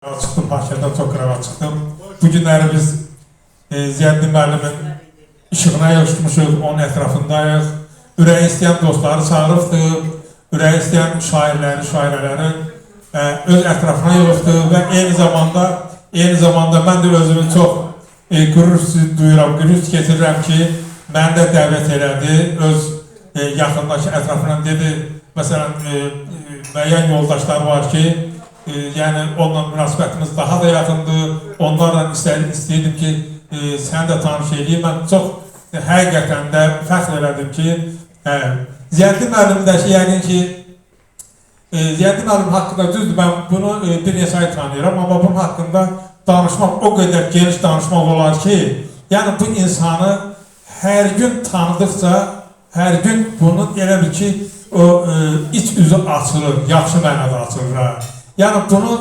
Çıktım Paşa'da Tokır'a çıktım. Bu günləri biz e, Ziyaddin müəllimin işığına yığışmışıq, onun ətrafındayıq. Ürəyi istəyən dostları çağırıbdı, ürəyi istəyən şairləri, şairələri e, öz ətrafına yığışdı və eyni zamanda eyni zamanda mən də özümü çox e, qürur duyuram, qürur keçirirəm ki, məni də dəvət elədi, öz e, yaxındakı ətrafına dedi, məsələn, e, e, müəyyən yoldaşlar var ki, e, yəni onunla münasibətimiz daha da yaxındır. Onlarla istəyirdim, ki, e, sən də tanış eləyim. Mən çox e, həqiqətən də fəxr elədim ki, e, Ziyəddin müəllim də ki, yəni ki, e, Ziyəddin müəllim haqqında düzdür, mən bunu e, bir neçə ay tanıyıram, amma bunun haqqında danışmaq o qədər geniş danışmaq olar ki, yəni bu insanı hər gün tanıdıqca, hər gün bunun elə bir ki, o e, iç üzü açılır, yaxşı mənada açılır. ha. Yəni bunu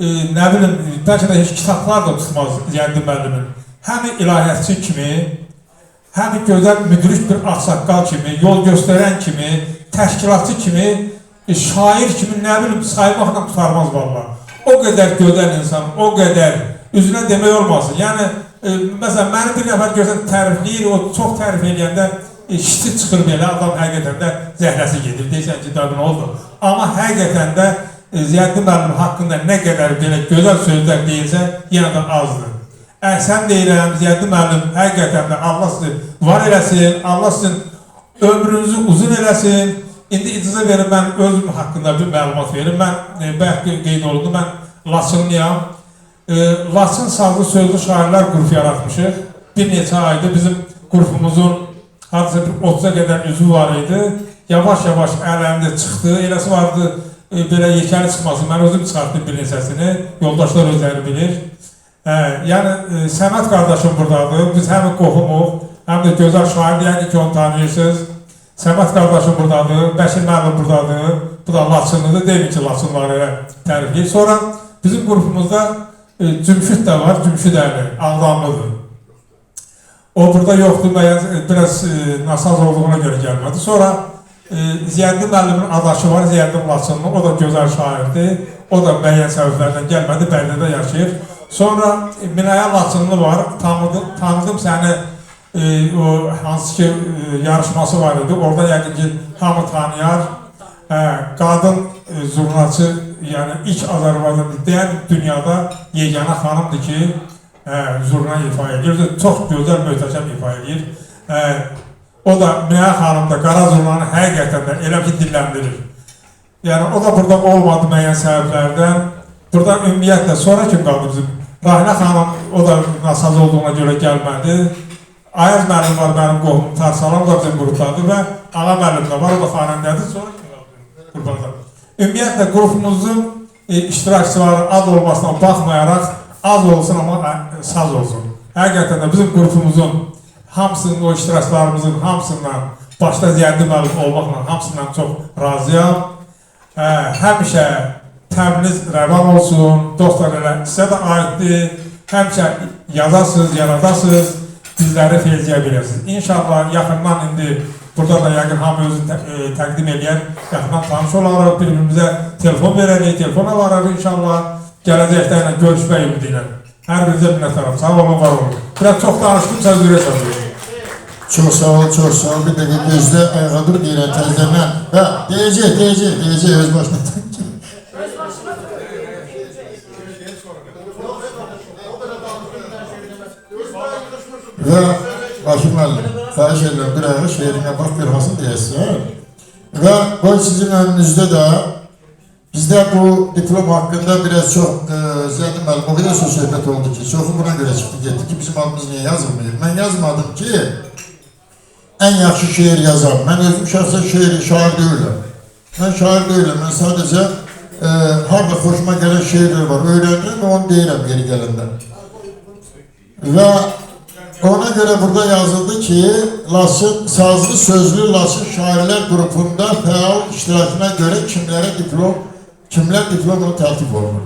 e, nə bilim, bəlkə də heç kitablar da tutmaz Ziyəddin müəllimin. Həm ilahiyyatçı kimi, həm gözəl müdrik bir ağsaqqal kimi, yol göstərən kimi, təşkilatçı kimi, e, şair kimi nə bilim saymaqla tutarmaz valla. O qədər gözəl insan, o qədər üzünə demək olmasın. Yəni e, məsələn məni bir nəfər görsən tərifləyir, o çox tərif eləyəndə e, şişi çıxır belə, adam həqiqətən də zəhləsi gedir. Deyirsən ki, nə oldu? Amma həqiqətən də e, Ziyaddin müəllim haqqında nə qədər belə gözəl sözlər deyilsə, yenə də azdır. Əhsən deyirəm, Ziyaddin müəllim, həqiqətən də Allah sizi var eləsin, Allah sizin ömrünüzü uzun eləsin. İndi icazə verin, mən özüm haqqında bir məlumat verim. Mən e, bəlkə qeyd olundu, mən Laçınlıyam. E, Laçın sazlı sözlü şairlər qrupu yaratmışıq. Bir neçə aydır bizim qrupumuzun hardasa bir 30-a qədər üzvü var idi. Yavaş-yavaş ələmdə çıxdı. Eləsi vardı, e, belə yekəli çıxmasın. Mən özüm çıxartdım bir neçəsini. Yoldaşlar özləri bilir. Hə, yəni e, Səməd qardaşım buradadır. Biz həm qohumuq, həm də gözəl şair yəqin ki onu tanıyırsınız. Səməd qardaşım buradadır, Bəşir müəllim buradadır. Bu da Laçınlıdır. Deyim ki, Laçınları tərifləyir. Sonra bizim qrupumuzda e, Cümşüd də var. Cümşüd Əli, Ağdamlıdır. O burada yoxdur, e, biraz e, nasaz olduğuna görə gəlmədi. Sonra Ziyəddin müəllimin adaşı var, Ziyəddin Laçınlı. O da gözəl şairdir. O da müəyyən səbəblərdən gəlmədi, Bərlidə yaşayır. Sonra e, Minaya Laçınlı var. Tanıdım, tanıdım səni e, o hansı ki e, yarışması var idi. Orada yəqin ki hamı tanıyar. E, qadın e, zurnaçı, yəni ilk Azərbaycan deyən dünyada yeganə xanımdır ki, e, zurna ifa edir. Çox gözəl, möhtəşəm ifa edir. E, o da Minaya xanım da qara zurnanı həqiqətən də elə ki dilləndirir. Yəni o da burada olmadı müəyyən səbəblərdən. Burada ümumiyyətlə sonra kim qaldı bizim? Rahilə xanım o da nasaz olduğuna görə gəlmədi. Ayaz müəllim var mənim qohumum Tarsalan o da bizim qrupdadır və Ağa müəllim də var o da xanəndədir. Sonra kim qaldı qrupda? Ümumiyyətlə qrupumuzun e, iştirakçıları az olmasına baxmayaraq az olsun amma e, saz olsun. Həqiqətən də bizim qrupumuzun hamısının o iştirakçılarımızın hamısından başda Ziyəddin müəllim olmaqla hamısından çox razıyam. Ə, həmişə təbliğ rəvan olsun, dostlar elə sizə də aiddir. Həmişə yazasınız, yaradasınız, bizləri feyziyə bilirsiniz. İnşallah yaxından indi burada da yəqin hamı özünü tə, e, təqdim edən yaxından tanış olaraq bir-birimizə telefon verərik, telefona vararıq inşallah. Gələcəkdə ilə görüşmək ümidi ilə. Hər birinizə minnətdaram. Sağ olun, var olun. Biraz çox danışdım, söz verəcəm. Çok sağ ol, çok sağ ol. Bir de gözde ayağa dur diye tezlerine. Ha, diyecek, diyecek, diyecek öz başına. Ve Bakım Müəllim, xahiş edirəm bir ayağı şehrine bax bir hasıl deyəsən. Və bu sizin önünüzdə də bizdə bu diplom haqqında biraz çox e, o qədər çox söhbət oldu ki, çoxu buna görə çıxdı getdi ki, bizim adımız niyə yazılmıyor? Mən yazmadım ki, en yaxşı şeir yazan. Ben özüm şahsen şeir, şair değilim. Ben şair değilim. Ben sadece e, harda hoşuma gelen şeirler var. Öğrenirim ve onu değilim geri gelende. Ve ona göre burada yazıldı ki Lasın sazlı sözlü Lasın şairler grubunda feal iştirakına göre kimlere diplom kimler diplomla tertip olunur.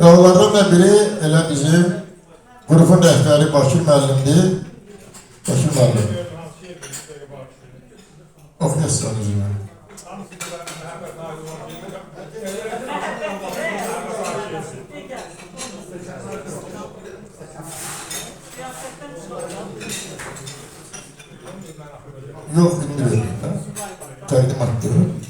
Ve onlardan da biri elə bizim grubun rehberi Bakır müəllimdir. Bakır müəllim. Afganistan üzerine. Yok bilmiyorum ben. Talimat diyorum.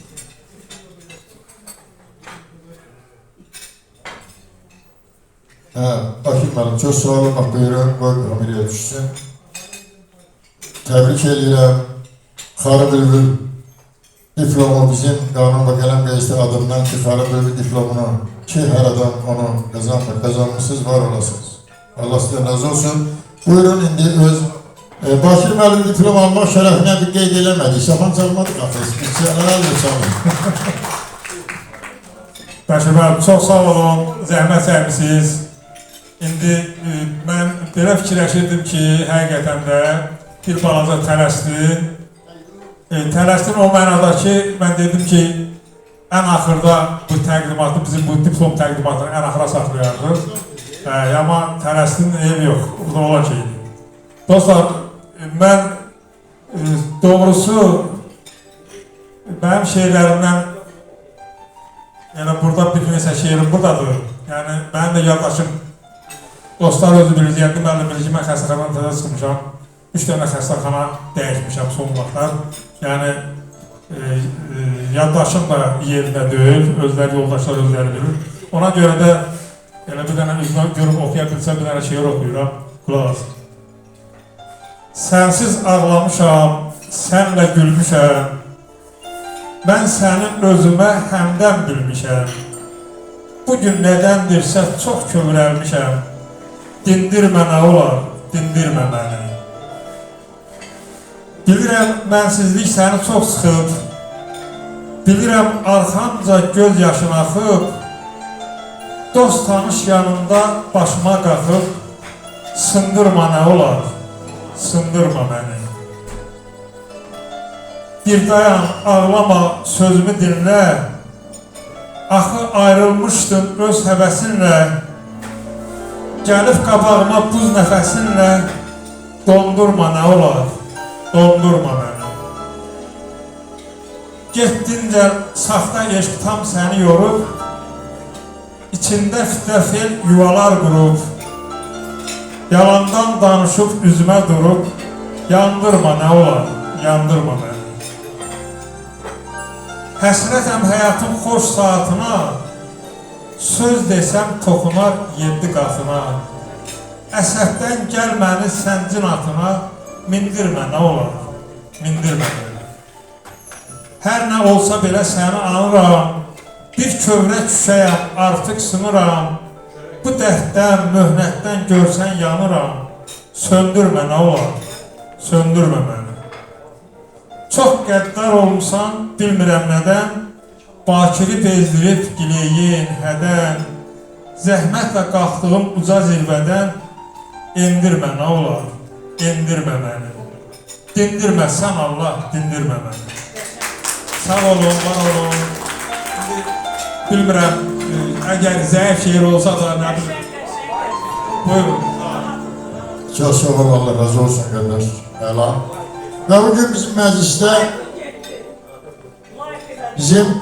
Ha, bakayım çok sağ olun. Bak buyurun. Bak ameliyat işte. Tebrik ediyorum. Xarı Bülbül diplomu bizim qanun və qələm qəyisli adından ki, Xarı Bülbül diplomunu ki, hər adam onu qazanmır, qazanmışsınız, var olasınız. Allah sizdən razı olsun. Buyurun indi öz e, Bakır müəllim diplom almaq şərəfinə bir qeyd eləmədik. Şapan çalmadıq axı. Biz sənələr də çalmadıq. Bəşir müəllim, çox sağ olun, zəhmət çəkmisiniz. İndi e, mən belə fikirləşirdim ki, həqiqətən də bir balaca tələsdim. E, tələsdim o mənada ki, mən dedim ki, ən axırda bu təqdimatı, bizim bu diplom təqdimatını ən axıra saxlayardıq. E, amma tələsdim, ev yox, burada olan şeydir. Dostlar, e, mən e, doğrusu mənim şeylərimdən Yəni burada bir neçə şeirim buradadır. Yəni mənim də yaddaşım dostlar özü bilir, deyəndə müəllim bilir ki, mən xəstəxanadan təzə çıxmışam. Üç dənə xəstəxana dəyişmişəm son vaxtlar. Yəni e, e, yaddaşım da yerində deyil, özləri yoldaşlar özləri bilir. Ona görə də elə bir dənə üzmə görüb oxuya bilsəm bir dənə şeir oxuyuram. Qulaq asın. Sənsiz ağlamışam, sənlə gülmüşəm. Mən sənin özümə həmdən bilmişəm. Bugün nədəndirsə çox kövrəlmişəm. Dindirmə nə olar, dindirmə məni. Bilirəm mənsizlik səni çox sıxıb. Bilirəm arxamca göz yaşın axıb. Dost tanış yanında başıma qalxıb. Sındırma nə olar, sındırma məni. Bir dayan, ağlama, sözümü dinlə. Axı ayrılmışdın öz həvəsinlə. Gəlib qabağıma buz nəfəsinlə. Dondurma nə olar, dondurma məni. Getdincə saxta eşq tam səni yorub. İçində fitəfel yuvalar qurub. Yalandan danışıb üzümə durub. Yandırma nə olar, yandırma məni. Həsrətəm həyatın xoş saatına, söz desəm toxunar yeddi qatına. Əsəbdən gəl məni səncin atına, mindirmə nə olar, mindirmə məni. Hər nə olsa belə səni anıram, bir kövrə düşəyəm, artıq sınıram. Bu dərddən, möhnətdən görsən yanıram, söndürmə nə olar, söndürmə məni. Çox qəddar olmusan, bilmirəm nədən, Bakiri bezdirib gileyin, hədən, Zəhmətlə qalxdığım uca zirvədən, endirmə nə olar, endirmə məni. Dindirmə sən Allah, dindirmə məni. Sağ olun, var olun. Bilmirəm, e, əgər zəif şeir olsa da nə bilim. Buyurun. Çox sağ ol, Allah razı olsun qardaş. Əla. Və bugün bizim məclisdə bizim